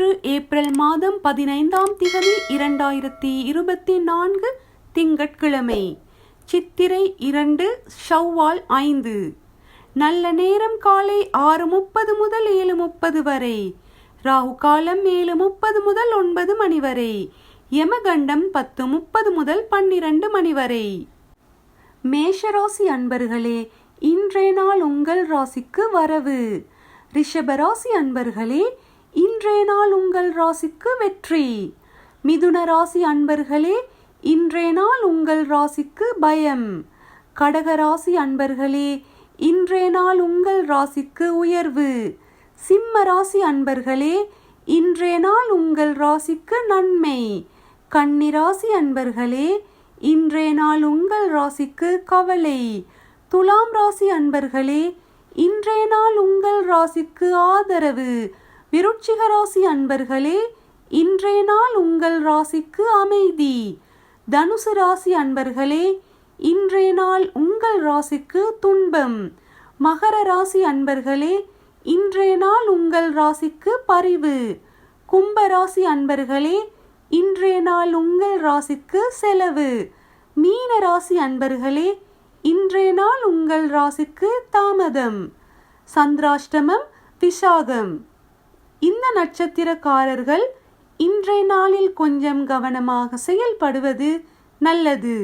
இன்று ஏப்ரல் மாதம் பதினைந்தாம் திகதி இரண்டாயிரத்தி இருபத்தி நான்கு திங்கட்கிழமை. சித்திரை இரண்டு ஷவ்வால் ஐந்து. நல்ல நேரம் காலை ஆறு முப்பது முதல் ஏழு முப்பது வரை. ராகு காலம் ஏழு முப்பது முதல் ஒன்பது மணி வரை. யமகண்டம் பத்து முப்பது முதல் பன்னிரண்டு மணி வரை. மேஷராசி அன்பர்களே இன்றைய நாள் உங்கள் ராசிக்கு வரவு. ரிஷபராசி அன்பர்களே இன்றைய நாள் உங்கள் ராசிக்கு வெற்றி. மிதுன ராசி அன்பர்களே இன்றைய நாள் உங்கள் ராசிக்கு பயம். கடக ராசி அன்பர்களே இன்றைய நாள் உங்கள் ராசிக்கு உயர்வு. சிம்ம ராசி அன்பர்களே இன்றைய நாள் உங்கள் ராசிக்கு நன்மை. கன்னிராசி அன்பர்களே இன்றைய நாள் உங்கள் ராசிக்கு கவலை. துலாம் ராசி அன்பர்களே இன்றைய நாள் உங்கள் ராசிக்கு ஆதரவு. விருட்சிக ராசி அன்பர்களே இன்றைய நாள் உங்கள் ராசிக்கு அமைதி. தனுசு ராசி அன்பர்களே இன்றைய நாள் உங்கள் ராசிக்கு துன்பம். மகர ராசி அன்பர்களே இன்றைய நாள் உங்கள் ராசிக்கு பரிவு. கும்ப ராசி அன்பர்களே இன்றைய நாள் உங்கள் ராசிக்கு செலவு. மீன ராசி அன்பர்களே இன்றைய நாள் உங்கள் ராசிக்கு தாமதம். சந்திராஷ்டமம் விசாகம். இந்த நட்சத்திரக்காரர்கள் இன்றைய நாளில் கொஞ்சம் கவனமாக செயல்படுவது நல்லது.